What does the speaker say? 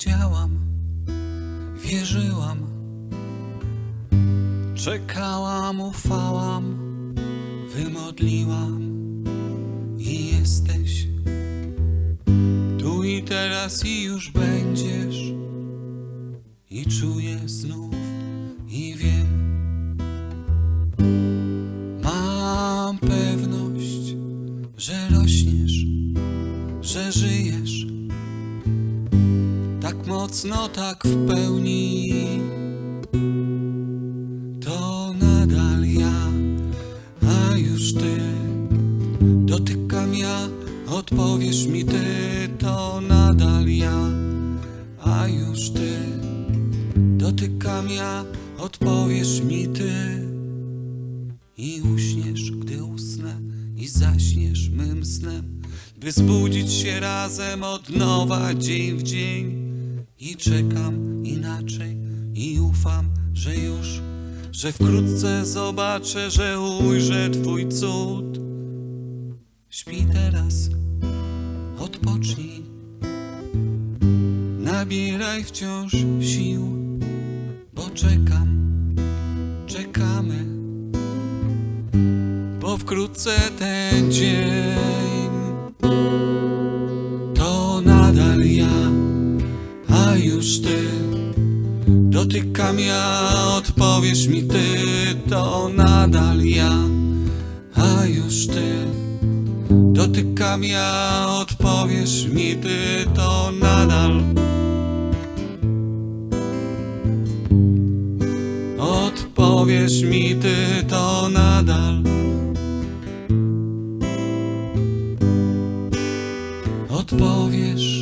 wiedziałam, wierzyłam, czekałam, ufałam, wymodliłam i jesteś tu i teraz i już będziesz i czuję znów i wiem. Mam pewność, że rośniesz, że żyjesz mocno, tak w pełni. To nadal ja, a już ty. Dotykam ja, odpowiesz mi ty, to nadal ja, a już ty. Dotykam ja, odpowiesz mi ty. I uśniesz, gdy usnę, i zaśniesz mym snem, by zbudzić się razem od nowa dzień w dzień. I czekam inaczej, i ufam, że już, że wkrótce zobaczę, że ujrzę Twój cud. Śpi teraz, odpocznij, nabieraj wciąż sił, bo czekam, czekamy bo wkrótce ten dzień już ty. Dotykam ja, odpowiesz mi ty, to nadal ja, a już ty. Dotykam ja, odpowiesz mi ty, to nadal. Odpowiesz mi ty, to nadal. Odpowiesz